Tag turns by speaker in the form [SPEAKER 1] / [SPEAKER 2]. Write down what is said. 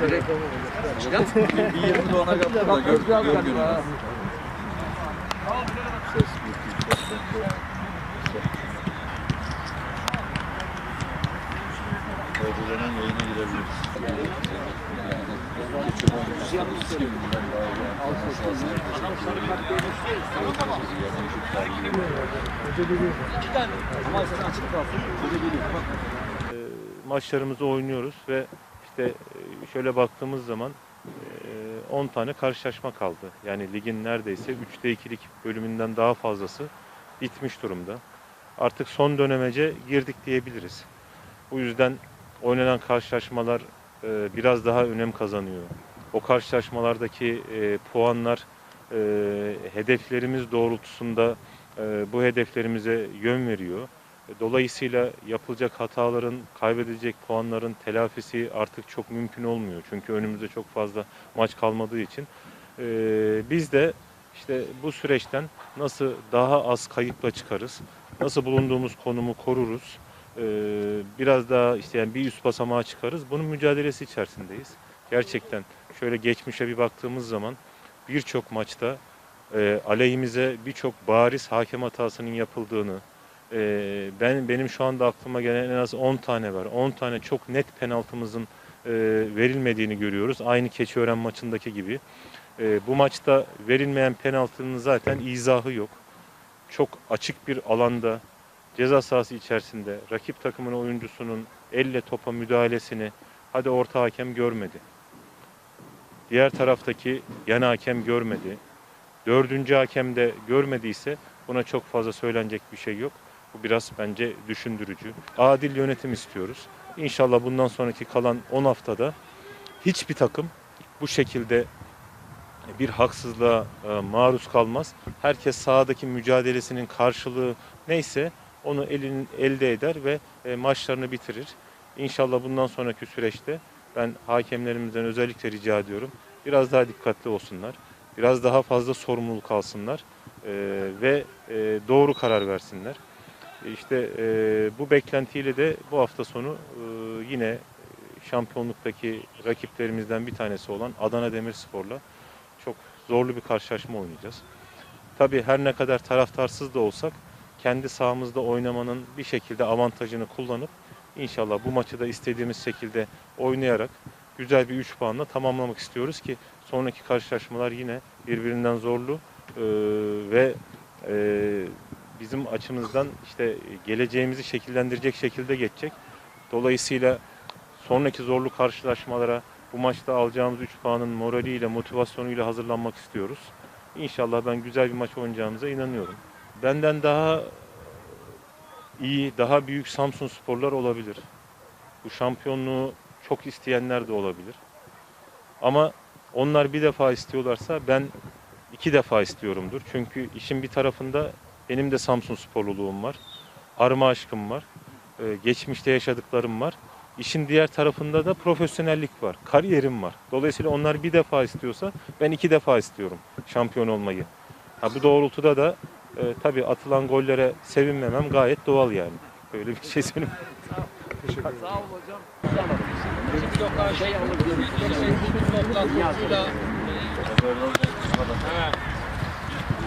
[SPEAKER 1] Bir 20 de ona kaptı da gör, gör gününü. Ödülenen yayına girebiliriz.
[SPEAKER 2] Maçlarımızı oynuyoruz ve işte şöyle baktığımız zaman e, 10 tane karşılaşma kaldı. Yani ligin neredeyse 3'te 2'lik bölümünden daha fazlası bitmiş durumda. Artık son dönemece girdik diyebiliriz. Bu yüzden oynanan karşılaşmalar biraz daha önem kazanıyor. O karşılaşmalardaki puanlar hedeflerimiz doğrultusunda bu hedeflerimize yön veriyor. Dolayısıyla yapılacak hataların, kaybedilecek puanların telafisi artık çok mümkün olmuyor. Çünkü önümüzde çok fazla maç kalmadığı için. Ee, biz de işte bu süreçten nasıl daha az kayıpla çıkarız, nasıl bulunduğumuz konumu koruruz, ee, biraz daha işte yani bir üst basamağa çıkarız. Bunun mücadelesi içerisindeyiz. Gerçekten şöyle geçmişe bir baktığımız zaman birçok maçta e, aleyhimize birçok bariz hakem hatasının yapıldığını, ee, ben benim şu anda aklıma gelen en az 10 tane var. 10 tane çok net penaltımızın e, verilmediğini görüyoruz. Aynı Keçiören maçındaki gibi. E, bu maçta verilmeyen penaltının zaten izahı yok. Çok açık bir alanda ceza sahası içerisinde rakip takımın oyuncusunun elle topa müdahalesini hadi orta hakem görmedi. Diğer taraftaki yan hakem görmedi. Dördüncü hakem de görmediyse buna çok fazla söylenecek bir şey yok. Bu biraz bence düşündürücü. Adil yönetim istiyoruz. İnşallah bundan sonraki kalan 10 haftada hiçbir takım bu şekilde bir haksızlığa e, maruz kalmaz. Herkes sahadaki mücadelesinin karşılığı neyse onu elin, elde eder ve e, maçlarını bitirir. İnşallah bundan sonraki süreçte ben hakemlerimizden özellikle rica ediyorum. Biraz daha dikkatli olsunlar. Biraz daha fazla sorumluluk alsınlar e, ve doğru karar versinler. İşte e, bu beklentiyle de bu hafta sonu e, yine şampiyonluktaki rakiplerimizden bir tanesi olan Adana Demirspor'la çok zorlu bir karşılaşma oynayacağız. Tabii her ne kadar taraftarsız da olsak kendi sahamızda oynamanın bir şekilde avantajını kullanıp inşallah bu maçı da istediğimiz şekilde oynayarak güzel bir 3 puanla tamamlamak istiyoruz ki sonraki karşılaşmalar yine birbirinden zorlu e, ve e, bizim açımızdan işte geleceğimizi şekillendirecek şekilde geçecek. Dolayısıyla sonraki zorlu karşılaşmalara bu maçta alacağımız 3 puanın moraliyle, motivasyonuyla hazırlanmak istiyoruz. İnşallah ben güzel bir maç oynayacağımıza inanıyorum. Benden daha iyi, daha büyük Samsun sporlar olabilir. Bu şampiyonluğu çok isteyenler de olabilir. Ama onlar bir defa istiyorlarsa ben iki defa istiyorumdur. Çünkü işin bir tarafında benim de Samsun sporluluğum var. Arma aşkım var. Ee, geçmişte yaşadıklarım var. İşin diğer tarafında da profesyonellik var. Kariyerim var. Dolayısıyla onlar bir defa istiyorsa ben iki defa istiyorum şampiyon olmayı. Ha, bu doğrultuda da e, tabii atılan gollere sevinmemem gayet doğal yani. Böyle bir şey söyleyeyim.
[SPEAKER 3] Sağ ol hocam. Şey. Şey,